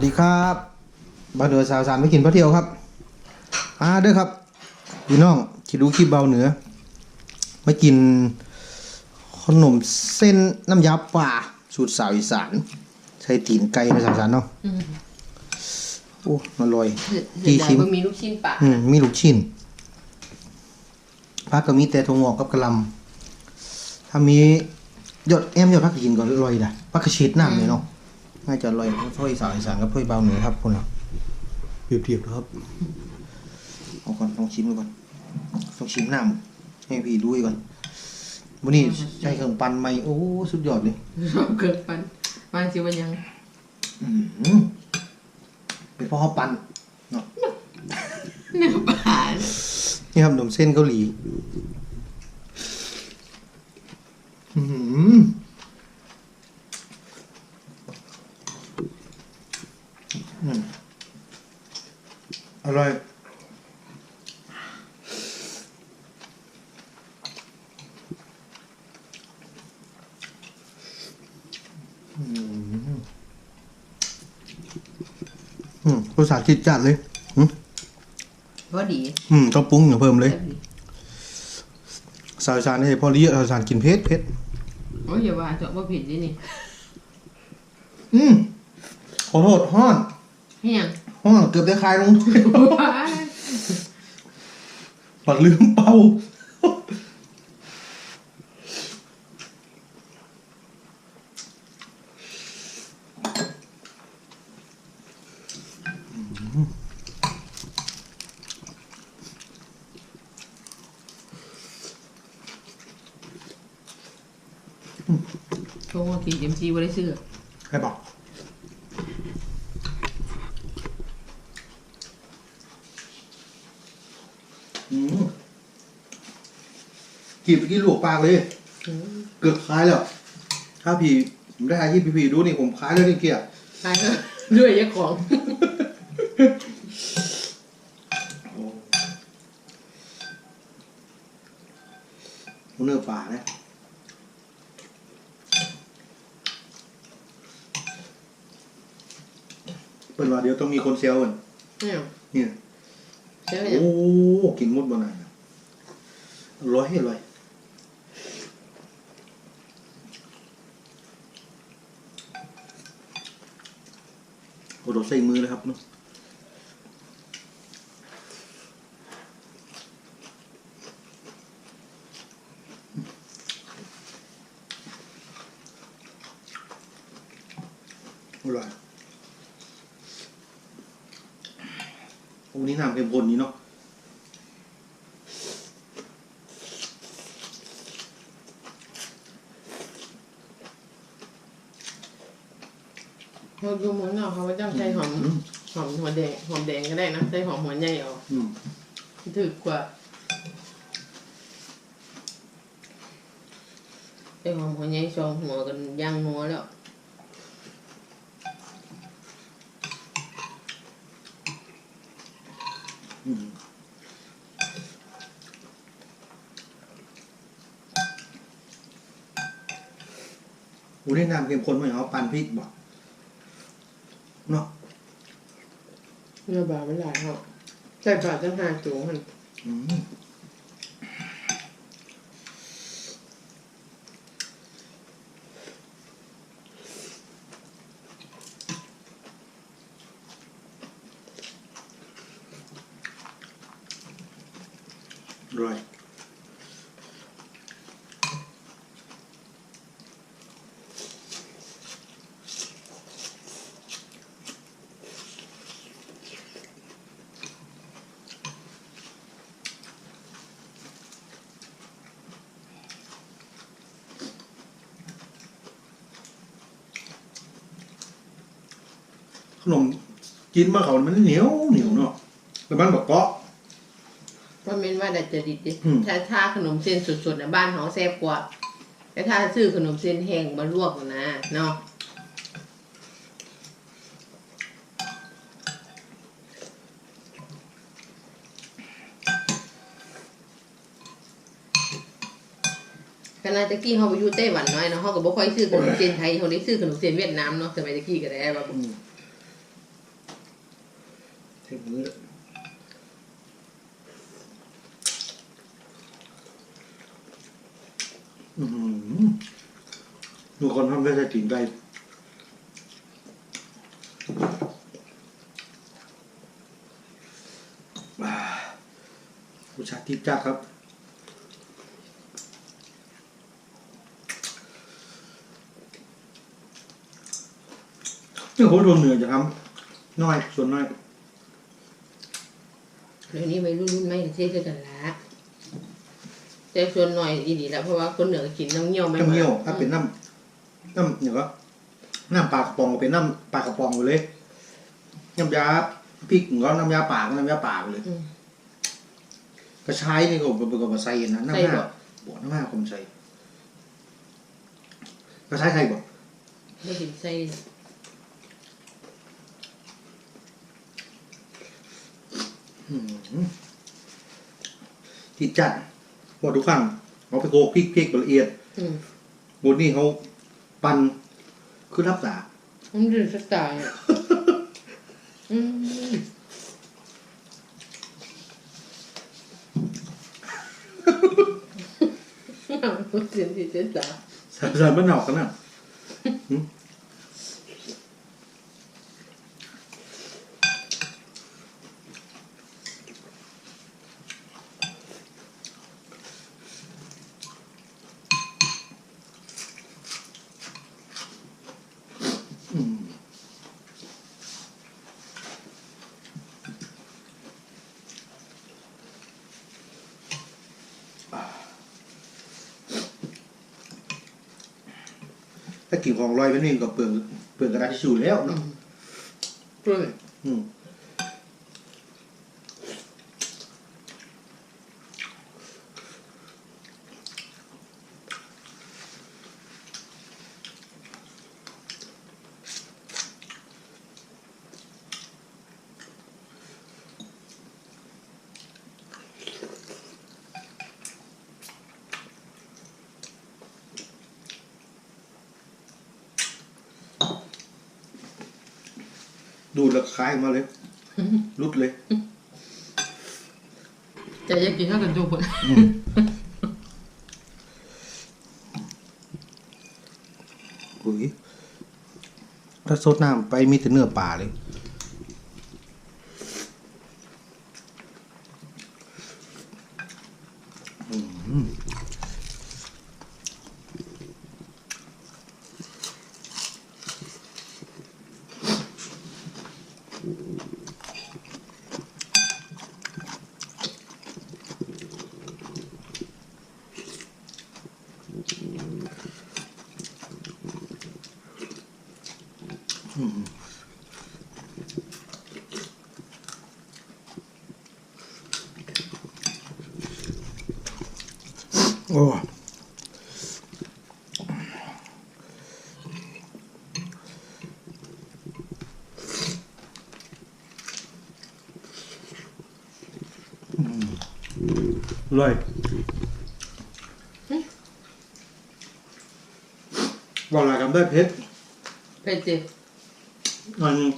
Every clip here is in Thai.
วัสดีครับบ้านเหนือสาวสารไม่กินพระเที่ยวครับมาเด้อครับพี่น้องคิดดูคลิปเบาเหนือมากินขนมเส้นน้ำยาป่าสูตรสาวอีสาน ใช้ตีนไก่ภาษาอีสานเนาะโอ้อร่อยเสียดายว่ามีลูกชิ้นปลาอืมมีลูกชิ้นผักก็มีแต่ถั่วงอกกับกะหล่ำถ้ามียอดแอมยอดผักกระถินก็อร่อยนะผักกระชีดน้ำเลยเนาะ น่าจะอร่อยถ้วยสาวอีสานกับถ้วยเบาเหนือครับคนละเปรียบๆนะครับเอาก่อนต้องชิมก่อนต้องชิมน้ำให้พี่ดูก่อนวันนี้ใช้เครื่องปั่นใหม่โอ้สุดยอดเลยเกิดปันมาสิวันยังอืมเป็นเพราะเขาปั่นเนาะเนื้อปลานี่ครับขนมเส้นเกาหลี อืมอืมอ ร่อยอืมอืมรสชาติจิดจัดเลยอืมพอดีอืมต้องปรุงอย่างเพิ่มเลยแซ่บดีสาวสารนี่พอเรียกสาวสารกินเผ็ดเผ็ดโอ้ยอย่าว่าเจาะว่าผิดดินี่ อืมขอโทษห้อนให้ยัง ห้อนเกือบได้คายลงว้ายปัดลืมเป่าโชว์ว่ากินเอ็มซีว่าได้ซื้อให้บอกอืม กินไปกินลวกปากเลยอืมเกือบคล้ายแล้ว ถ้าพี่ผมได้ทายที่พี่ๆดูนี่ผมคล้ายแล้วนี่เกียร์ตายเถอะด้วยยาของ เนื้อป่านะเป็นว่าเดี๋ยวต้องมีคนเซลล์กันเนี่ยเนี่ย ใช่ไหมโอ้กินหมดบนไหนนะอร่อยอร่อยโอ้เรา ใส่มือเลยครับเนาะอร่อยโอ้นี่น้ำเค็มข้นนี่เนาะ เราดูหมันเนาะเขาว่าจ้างใช้หอมหอมหัวแดงหอมแดงก็ได้นะใช้หอมหัวใหญ่เอาอืมถือกว่าใช้หอมหัวใหญ่สองหัวกันย่างหัวแล้วอืมโอ้นี่น้ำเข้มข้นไหมเอาปั่นพริกบ่ เนาะเนื้อบาไม่หลายเขาใส่บาทตั้งห้าจูงมัน นมกินมาเขามันเหนียวเหนียวเนาะแต่มันบอกเกาะเพราะเม้นว่าดัดจริตดิอืม ถ้าถ้าขนมเส้นสดๆนะบ้านเขาแซ่บกว่า แต่ถ้าซื้อขนมเส้นแห้งมาลวกนะเนาะขณะตะกี้เขาไปอยู่ไต้หวันน้อยเนาะเขาก็บ่ค่อยซื้อขนมเส้นไทยเขาได้ซื้อขนมเส้นเวียดนามเนาะสมัยตะกี้ก็ได้ว่าบ่อืม เต็มมือเลยอือหือดูคนทำได้จะกินได้ว้ารสชาติจัดครับนี่โหโดนเหนื่อยจะทำน้อย ส่วนน้อย เดี๋ยวนี้ไม่รุ่นรุ่นไม่เท่กันละแต่ส่วนหน่อยอีดีแล้วเพราะว่าคนเหนือกินน้ำเงี้ยวไม่น้ำเงี้ยว ถ้าเป็นน้ำน้ำอย่างก็น้ำปลากระป๋องก็เป็นน้ำปลากระป๋องไปเลยน้ำยาพริกก็น้ำยาปาก็น้ำยาปาไปเลยกระชายนี่ก็เป็นกับใส่นะน้ำใส่ห้าบ่บอกน้ำห้าผมใส่กระชายใครบอกไม่กินไส้ ที่จัดบอกทุกครั้งเอาไปโกกพริกพริกละเอียดอืมบนนี้เขาปั่นคือรับสามันดื้อสักตายอะอืมเสียงที่เจ๊จ๋าสารสารบ้านนอกกันนะ ถ้ากิ่งของลอยไปนี่ก็เปลืองเปลืองกระดาษทิชชู่แล้วเนาะเพื่อนอืม ดูดแล้วคล้ายออกมาเลยรุดเลยแต่อยากกินข้าวกันทุกคนอุ้ยถ้าซดน้ำไปมีแต่เนื้อป่าเลย โอ้อืมอร่อยบอกอะไรกันได้เพชรเผ็ดจิหน่อยหนึง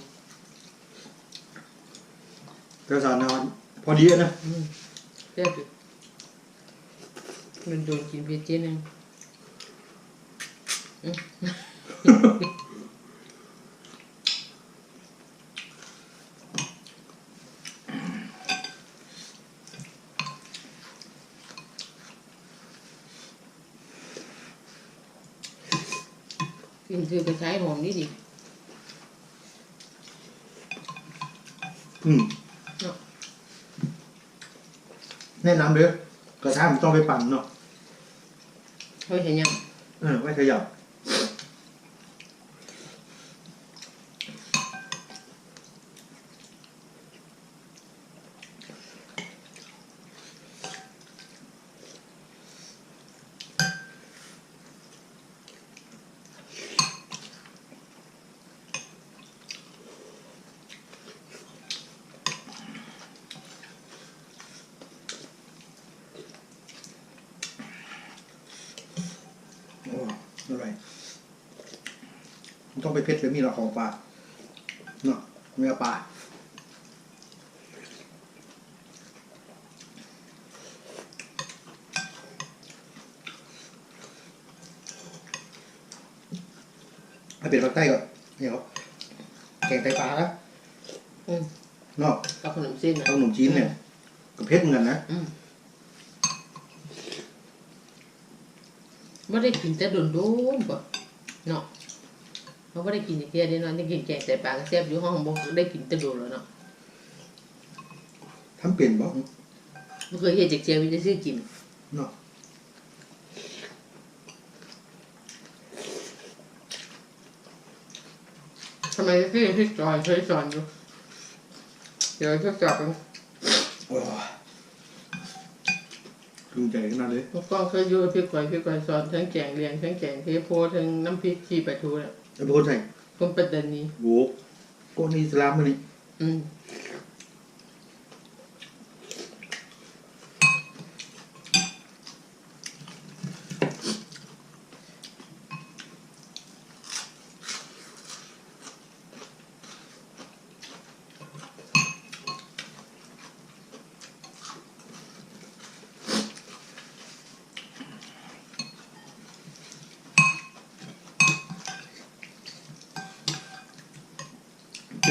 กระสานนอนพอดีอะนะอืมเผ็ดจิ มันโดนกินเผ็ดเจ๊นึงกินคือกระชายหอมนี่ดิอืมเนาะแนะนำเลย กระชายมันต้องไปปั่นเนาะ เฮ้ยเห็นยัง เออไม่ขยับ ต้องไปเพชรเลยมีเราของปลาเนาะเนื้อปลาถ้าเป็นภาคใต้ก็นี่ครับแกงไตปลาครับเนาะกับขนมจีนนะเอาขนมจีนเนี่ยกับเพชรเหมือนกันนะไม่ได้กินแต่โดนๆป่ะ เขาไม่ได้กินอีกเทียเดียวเนาะได้กินแกงแต่ปลากระเสียบอยู่ห้องบอกได้กินแต่โดนแล้วเนาะทำเปลี่ยนบ่ไม่เคยเห็นจากเจียววิจะซื้อกินเนาะทำไมพี่พี่จอยเคยสอนอยู่เดี๋ยวทดสอบกันโอ้ยภูมิใจขนาดเลยเมื่อก่อนเคยอยู่กับพี่ก๋วยพี่ก๋วยสอนทั้งแกงเลียงทั้งแกงเทโพทั้งน้ำพริกขี้ปลาทูเนี่ย จะเป็นคนใส่คนปัตตานีโว้โกนอิสลามมานี่อืม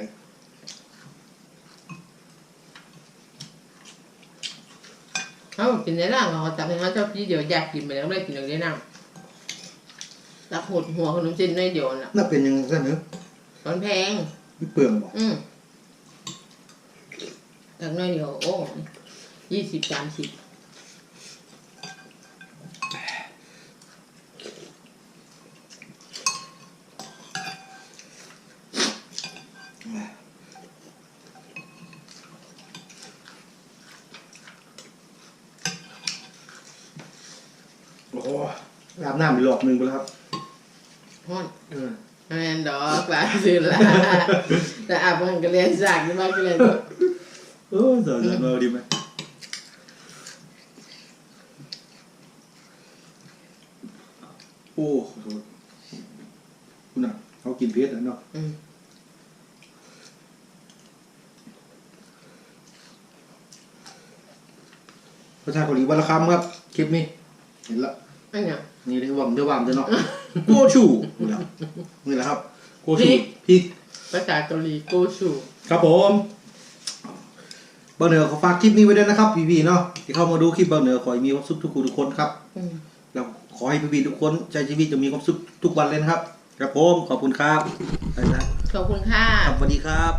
ยเขากินในร่างเขาตักให้เขาชอบพี่เดียวอยากกินไปแล้วไม่ได้กินอย่างนี้น้ำตักหดหัวขนมจีนน้อยเดียวน่ะน่าเป็นยังไงกันเนอะตอนแพงไม่เปลืองบอก อืมตักน้อยเดียวโอ้ยี่สิบสามสิบโอ้โหอาบน้ำไปรอบหนึงไปแล้วครับฮอนเออแมนดอกหลายสื่อละแต่อาบมันก็เรียนจากนี่มากก็เลย เออสาวสาวเราดีไหมโอ้ขอโทษคุณอะเขากินเพชรแล้วเนาะอืมภาษาเกาหลีวันละคำครับ คลิปนี้ เห็นละ อันเนี้ย นี่ได้วังได้หวังจะเนาะ โกชูนี่แหละนี่แหละครับ โกชูพริกพริกภาษาเกาหลีโกชูครับผม เบอร์เหนือขอฝากคลิปนี้ไว้ด้วยนะครับพี่ๆเนาะที่เข้ามาดูคลิปเบอร์เหนือขอให้มีความสุขทุกคนทุกคนครับอืมแล้วขอให้พี่ๆทุกคนใช้ชีวิตจะมีความสุขทุกวันเลยนะครับครับผมขอบคุณครับไปนะขอบคุณค่ะครับสวัสดีครับ